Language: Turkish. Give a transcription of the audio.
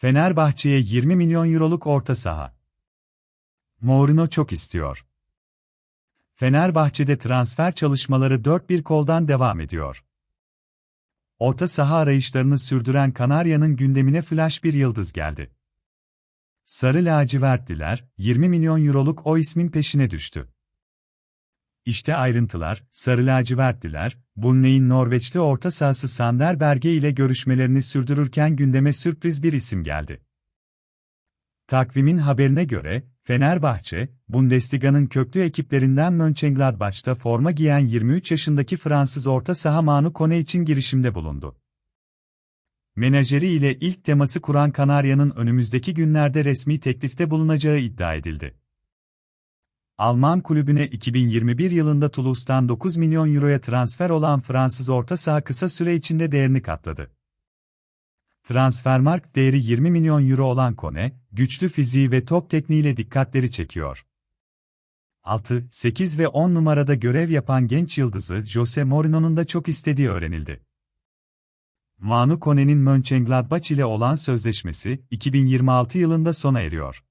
Fenerbahçe'ye 20 milyon euroluk orta saha. Mourinho çok istiyor. Fenerbahçe'de transfer çalışmaları dört bir koldan devam ediyor. Orta saha arayışlarını sürdüren Kanarya'nın gündemine flash bir yıldız geldi. Sarı lacivertliler, 20 milyon euroluk o ismin peşine düştü. İşte ayrıntılar, Sarı lacivertliler, Burnley'in Norveçli orta sahası Sander Berge ile görüşmelerini sürdürürken gündeme sürpriz bir isim geldi. Takvimin haberine göre, Fenerbahçe, Bundesliga'nın köklü ekiplerinden Mönchengladbach'ta forma giyen 23 yaşındaki Fransız orta saha Manu Kone için girişimde bulundu. Menajeri ile ilk teması kuran Kanarya'nın önümüzdeki günlerde resmi teklifte bulunacağı iddia edildi. Alman kulübüne 2021 yılında Toulouse'dan 9 milyon euroya transfer olan Fransız orta saha kısa süre içinde değerini katladı. Transfermarkt değeri 20 milyon euro olan Kone, güçlü fiziği ve top tekniğiyle dikkatleri çekiyor. 6, 8 ve 10 numarada görev yapan genç yıldızı Jose Mourinho'nun da çok istediği öğrenildi. Manu Kone'nin Mönchengladbach ile olan sözleşmesi 2026 yılında sona eriyor.